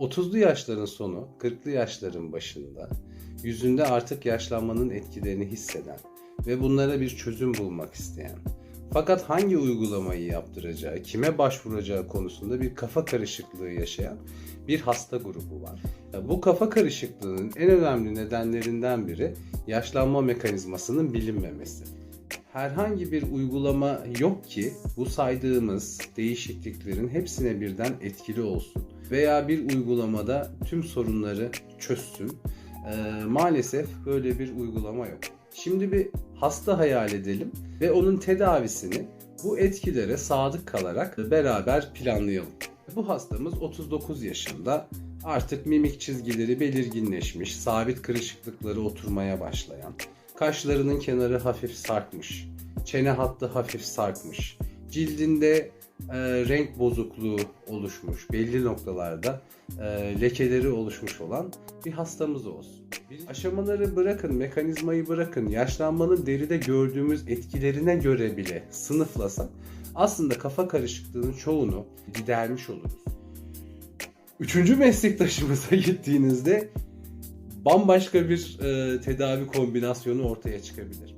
30'lu yaşların sonu, 40'lı yaşların başında yüzünde artık yaşlanmanın etkilerini hisseden ve bunlara bir çözüm bulmak isteyen fakat hangi uygulamayı yaptıracağı, kime başvuracağı konusunda bir kafa karışıklığı yaşayan bir hasta grubu var. Bu kafa karışıklığının en önemli nedenlerinden biri yaşlanma mekanizmasının bilinmemesi. Herhangi bir uygulama yok ki bu saydığımız değişikliklerin hepsine birden etkili olsun veya bir uygulamada tüm sorunları çözsün. Ee, maalesef böyle bir uygulama yok. Şimdi bir hasta hayal edelim ve onun tedavisini bu etkilere sadık kalarak beraber planlayalım. Bu hastamız 39 yaşında. Artık mimik çizgileri belirginleşmiş, sabit kırışıklıkları oturmaya başlayan, kaşlarının kenarı hafif sarkmış, çene hattı hafif sarkmış, cildinde e, renk bozukluğu oluşmuş, belli noktalarda e, lekeleri oluşmuş olan bir hastamız olsun. Bir aşamaları bırakın, mekanizmayı bırakın, yaşlanmanın deride gördüğümüz etkilerine göre bile sınıflasak aslında kafa karışıklığının çoğunu gidermiş oluruz. Üçüncü meslektaşımıza gittiğinizde bambaşka bir e, tedavi kombinasyonu ortaya çıkabilir.